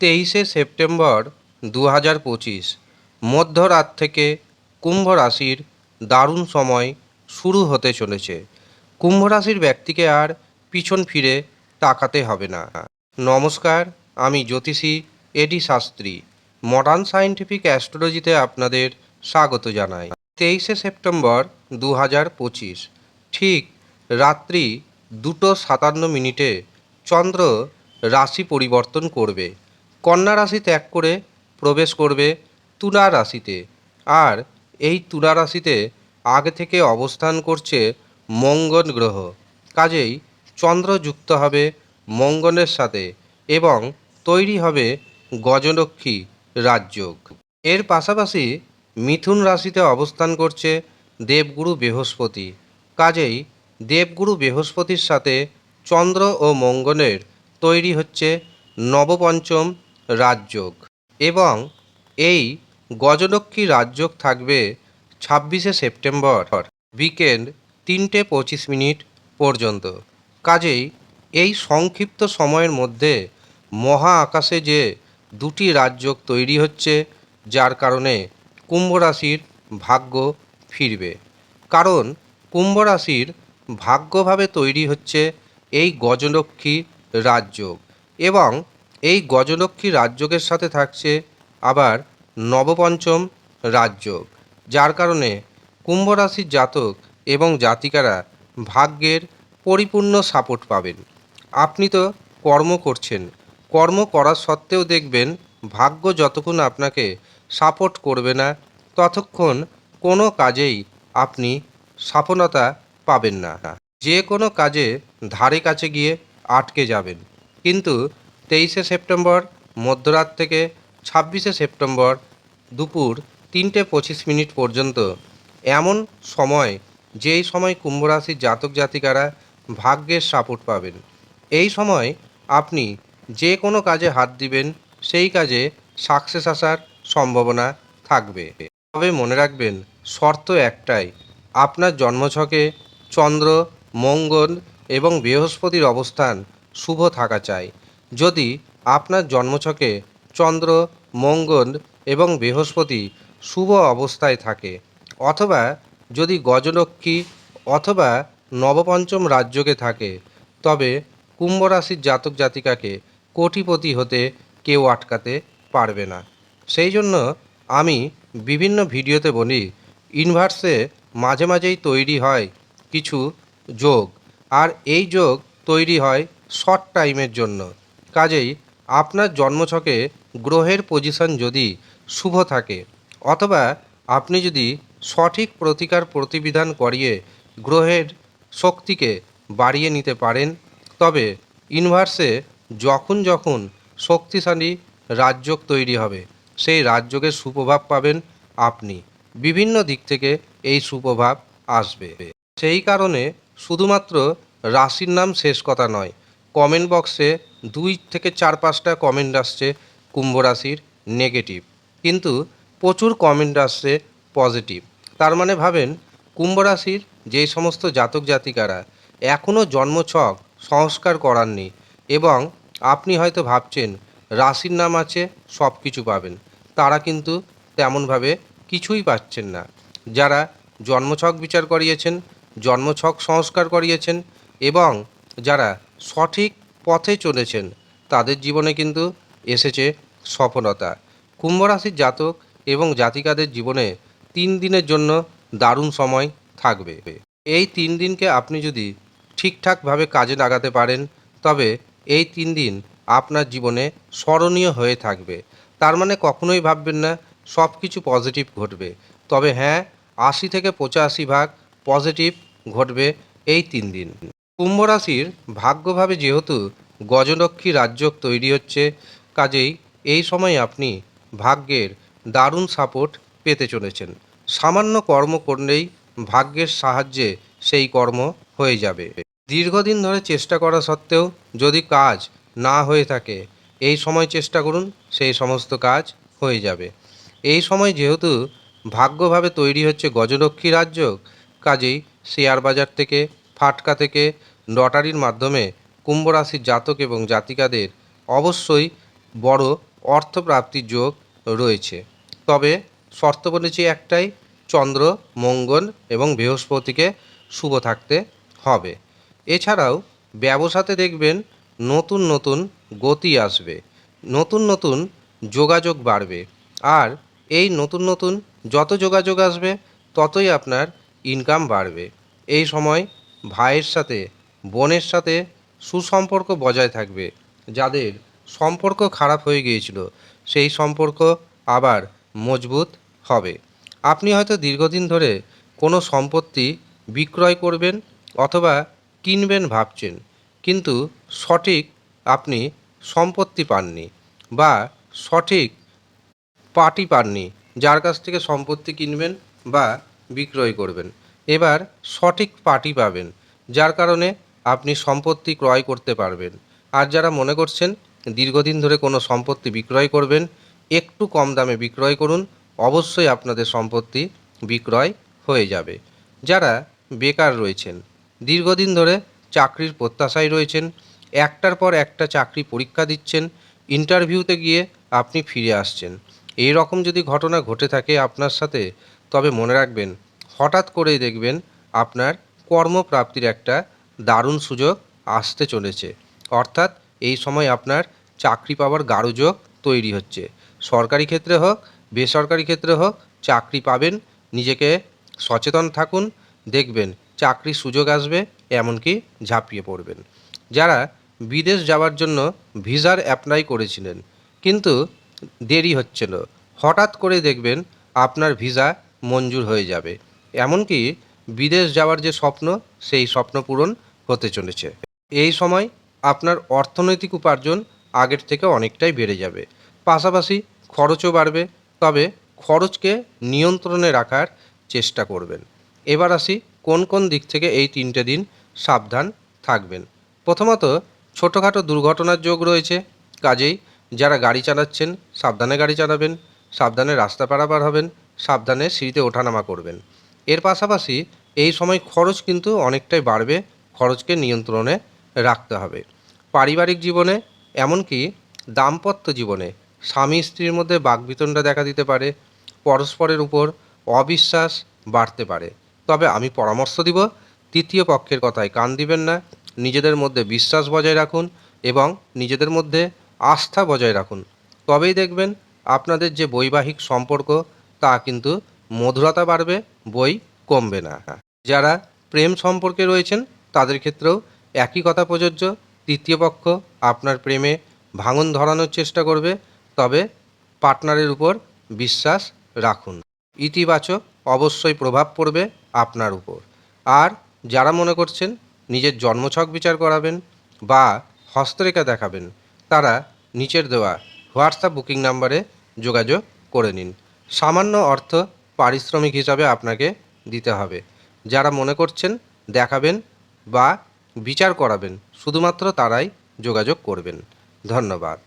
তেইশে সেপ্টেম্বর দু হাজার পঁচিশ, মধ্যরাত থেকে কুম্ভ রাশির দারুণ সময় শুরু হতে চলেছে। কুম্ভ রাশির ব্যক্তিকে আর পিছন ফিরে তাকাতে হবে না। নমস্কার, আমি জ্যোতিষী এডি শাস্ত্রী। মডার্ন সায়েন্টিফিক অ্যাস্ট্রোলজিতে আপনাদের স্বাগত জানাই। তেইশে সেপ্টেম্বর দু হাজার পঁচিশ, ঠিক রাত্রি দুটো সাতান্ন মিনিটে চন্দ্র রাশি পরিবর্তন করবে। কন্যা রাশি ত্যাগ করে প্রবেশ করবে তুলা রাশিতে। আর এই তুলা রাশিতে আগে থেকে অবস্থান করছে মঙ্গল গ্রহ। কাজেই চন্দ্র যুক্ত হবে মঙ্গলের সাথে এবং তৈরি হবে গজলক্ষ্মী রাজযোগ। এর পাশাপাশি মিথুন রাশিতে অবস্থান করছে দেবগুরু বৃহস্পতি। কাজেই দেবগুরু বৃহস্পতির সাথে চন্দ্র ও মঙ্গলের তৈরি হচ্ছে নবপঞ্চম রাজযোগ। এবং এই গজলক্ষ্মী রাজযোগ থাকবে ছাব্বিশে সেপ্টেম্বর, বিকেল তিনটে পঁচিশ মিনিট পর্যন্ত। কাজেই এই সংক্ষিপ্ত সময়ের মধ্যে মহা আকাশে যে দুটি রাজযোগ তৈরি হচ্ছে, যার কারণে কুম্ভ রাশির ভাগ্য ফিরবে। কারণ কুম্ভ রাশির ভাগ্যভাবে তৈরি হচ্ছে এই গজলক্ষ্মী রাজযোগ। এবং এই গজলক্ষ্মী রাজযোগের সাথে থাকছে আবার নবপঞ্চম রাজযোগ, যার কারণে কুম্ভ রাশির জাতক এবং জাতিকারা ভাগ্যের পরিপূর্ণ সাপোর্ট পাবেন। আপনি তো কর্ম করছেন, কর্ম করার সত্ত্বেও দেখবেন ভাগ্য যতক্ষণ আপনাকে সাপোর্ট করবে না, ততক্ষণ কোনো কাজেই আপনি সফলতা পাবেন না। যে কোনো কাজে ধারে কাছে গিয়ে আটকে যাবেন। কিন্তু তেইশে সেপ্টেম্বর, মধ্যরাত থেকে ছাব্বিশে সেপ্টেম্বর দুপুর তিনটে পঁচিশ মিনিট পর্যন্ত। এমন সময়, যেই সময় কুম্ভ রাশির জাতক জাতিকারা ভাগ্যের সাপোর্ট পাবেন। এই সময় আপনি যে কোনো কাজে হাত দিবেন, সেই কাজে সাকসেস আসার সম্ভাবনা থাকবে। তবে মনে রাখবেন, শর্ত একটাই, আপনার জন্মছকে চন্দ্র, মঙ্গল এবং বৃহস্পতির অবস্থান শুভ থাকা চাই। যদি আপনার জন্মছকে চন্দ্র, মঙ্গল এবং বৃহস্পতি শুভ অবস্থায় থাকে, অথবা যদি গজলক্ষ্মী অথবা নবপঞ্চম রাজ্যকে থাকে, তবে কুম্ভ রাশির জাতক জাতিকাকে কোটিপতি হতে কেউ আটকাতে পারবে না। সেই জন্য আমি বিভিন্ন ভিডিওতে বলি ইনভার্সে মাঝে মাঝেই তৈরি হয় কিছু যোগ, আর এই যোগ তৈরি হয় শর্ট টাইমের জন্য। কাজেই আপনার জন্মছকে গ্রহের পজিশন যদি শুভ থাকে, অথবা আপনি যদি সঠিক প্রতিকার প্রতিবিধান করিয়ে গ্রহের শক্তিকে বাড়িয়ে নিতে পারেন, তবে ইনভার্সে যখন যখন শক্তিশালী রাজযোগ তৈরি হবে, সেই রাজযোগের সুপ্রভাব পাবেন আপনি। বিভিন্ন দিক থেকে এই সুপ্রভাব আসবে। সেই কারণে শুধুমাত্র রাশির নাম শেষ কথা নয় কমেন্ট বক্সে দুই থেকে চার পাঁচটা কমেন্ট আসছে কুম্ভ রাশির নেগেটিভ কিন্তু প্রচুর কমেন্ট আসছে পজিটিভ তার মানে ভাবেন, কুম্ভ রাশির যে সমস্ত জাতক জাতিকারা এখনও জন্মছক, সংস্কার করাননি এবং আপনি হয়তো ভাবছেন, রাশির নাম আছে সব কিছু পাবেন। তারা কিন্তু তেমনভাবে কিছুই পাচ্ছেন না। যারা জন্মছক বিচার করিয়েছেন, জন্মছক সংস্কার করিয়েছেন এবং যারা সঠিক পথে চলেছেন। তাদের জীবনে কিন্তু এসেছে সফলতা। কুম্ভ রাশির জাতক এবং জাতিকাদের জীবনে তিন দিনের জন্য দারুণ সময় থাকবে। এই তিন দিনকে আপনি যদি ঠিকঠাকভাবে কাজে লাগাতে পারেন, তবে এই তিন দিন আপনার জীবনে স্মরণীয় হয়ে থাকবে। তার মানে কখনোই ভাববেন না সব কিছু পজিটিভ ঘটবে। তবে হ্যাঁ আশি থেকে পঁচাশি ভাগ পজিটিভ ঘটবে এই তিন দিন। কুম্ভ রাশির ভাগ্যভাবে যেহেতু গজলক্ষ্মী রাজযোগ তৈরি হচ্ছে, কাজেই এই সময় আপনি ভাগ্যের দারুণ সাপোর্ট পেতে চলেছেন। সামান্য কর্ম করলেই ভাগ্যের সাহায্যে সেই কর্ম হয়ে যাবে। দীর্ঘদিন ধরে চেষ্টা করা সত্ত্বেও যদি কাজ না হয়ে থাকে, এই সময় চেষ্টা করুন, সেই সমস্ত কাজ হয়ে যাবে। এই সময় যেহেতু ভাগ্যভাবে তৈরি হচ্ছে গজলক্ষ্মী রাজযোগ কাজেই শেয়ার বাজার থেকে, ফাটকা থেকে লটারির মাধ্যমে কুম্ভ রাশির জাতক এবং জাতিকাদের অবশ্যই বড় অর্থপ্রাপ্তির যোগ রয়েছে। তবে শর্ত বলেছি একটাই, চন্দ্র, মঙ্গল এবং বৃহস্পতিকে শুভ থাকতে হবে। এছাড়াও ব্যবসাতে দেখবেন নতুন নতুন গতি আসবে, নতুন নতুন যোগাযোগ বাড়বে। আর এই নতুন নতুন যত যোগাযোগ আসবে, ততই আপনার ইনকাম বাড়বে। এই সময় ভাইয়ের সাথে বোনের সাথে সুসম্পর্ক বজায় থাকবে, যাদের সম্পর্ক খারাপ হয়ে গিয়েছিল, সেই সম্পর্ক আবার মজবুত হবে। আপনি হয়তো দীর্ঘদিন ধরে কোনো সম্পত্তি বিক্রয় করবেন অথবা কিনবেন ভাবছেন, কিন্তু সঠিক আপনি সম্পত্তি পাননি বা সঠিক পার্টি পাননি যার কাছ থেকে সম্পত্তি কিনবেন বা বিক্রয় করবেন। এবার সঠিক পার্টি পাবেন, যার কারণে আপনি সম্পত্তি ক্রয় করতে পারবেন। আর যারা মনে করছেন দীর্ঘদিন ধরে কোনো সম্পত্তি বিক্রয় করবেন, একটু কম দামে বিক্রয় করুন, অবশ্যই আপনাদের সম্পত্তি বিক্রয় হয়ে যাবে। যারা বেকার রয়েছেন, দীর্ঘদিন ধরে চাকরির প্রত্যাশায় রয়েছেন, একটার পর একটা চাকরি পরীক্ষা দিচ্ছেন, ইন্টারভিউতে গিয়ে আপনি ফিরে আসছেন। এই রকম যদি ঘটনা ঘটে থাকে আপনার সাথে, তবে মনে রাখবেন, হঠাৎ করেই দেখবেন আপনার কর্মপ্রাপ্তির একটা দারুণ সুযোগ আসতে চলেছে। অর্থাৎ এই সময় আপনার চাকরি পাওয়ার গাঢ় যোগ তৈরি হচ্ছে। সরকারি ক্ষেত্রে হোক, বেসরকারি ক্ষেত্রে হোক, চাকরি পাবেন, নিজেকে সচেতন থাকুন, দেখবেন চাকরির সুযোগ আসবে, এমনকি ঝাঁপিয়ে পড়বেন। যারা বিদেশ যাওয়ার জন্য ভিসার অ্যাপ্লাই করেছিলেন, কিন্তু দেরি হচ্ছিল হঠাৎ করে দেখবেন আপনার ভিসা মঞ্জুর হয়ে যাবে। এমনকি বিদেশ যাওয়ার যে স্বপ্ন, সেই স্বপ্ন পূরণ হতে চলেছে। এই সময় আপনার অর্থনৈতিক উপার্জন আগের থেকে অনেকটাই বেড়ে যাবে। পাশাপাশি খরচও বাড়বে, তবে খরচকে নিয়ন্ত্রণে রাখার চেষ্টা করবেন। এবার আসি কোন কোন দিক থেকে এই তিনটে দিন সাবধান থাকবেন। প্রথমত, ছোটোখাটো দুর্ঘটনার যোগ রয়েছে। কাজেই যারা গাড়ি চালাচ্ছেন, সাবধানে গাড়ি চালাবেন, সাবধানে রাস্তা পারাপার হবেন, সাবধানে সিঁড়িতে ওঠানামা করবেন। এর পাশাপাশি এই সময় খরচ কিন্তু অনেকটাই বাড়বে খরচকে নিয়ন্ত্রণে রাখতে হবে। পারিবারিক জীবনে, এমনকি দাম্পত্য জীবনে, স্বামী স্ত্রীর মধ্যে বাকবিতণ্ডা দেখা দিতে পারে, পরস্পরের উপর অবিশ্বাস বাড়তে পারে। তবে আমি পরামর্শ দিব, তৃতীয় পক্ষের কথায় কান দিবেন না, নিজেদের মধ্যে বিশ্বাস বজায় রাখুন এবং নিজেদের মধ্যে আস্থা বজায় রাখুন। তবেই দেখবেন আপনাদের যে বৈবাহিক সম্পর্ক, তা কিন্তু মধুরতা বাড়বে, বই কমবে না। যারা প্রেম সম্পর্কে রয়েছেন তাদের ক্ষেত্রেও একই কথা প্রযোজ্য। তৃতীয় পক্ষ আপনার প্রেমে ভাঙন ধরানোর চেষ্টা করবে, তবে পার্টনারের উপর বিশ্বাস রাখুন। ইতিবাচক অবশ্যই প্রভাব পড়বে আপনার উপর। আর যারা মনে করছেন নিজের জন্মছক বিচার করাবেন বা হস্তরেখা দেখাবেন, তারা নিচের দেওয়া হোয়াটসঅ্যাপ বুকিং নাম্বারে যোগাযোগ করে নিন। সামান্য অর্থ পারিশ্রমিক হিসাবে আপনাকে দিতে হবে। যারা মনে করছেন দেখাবেন বা বিচার করাবেন। শুধুমাত্র তারাই যোগাযোগ করবেন। ধন্যবাদ।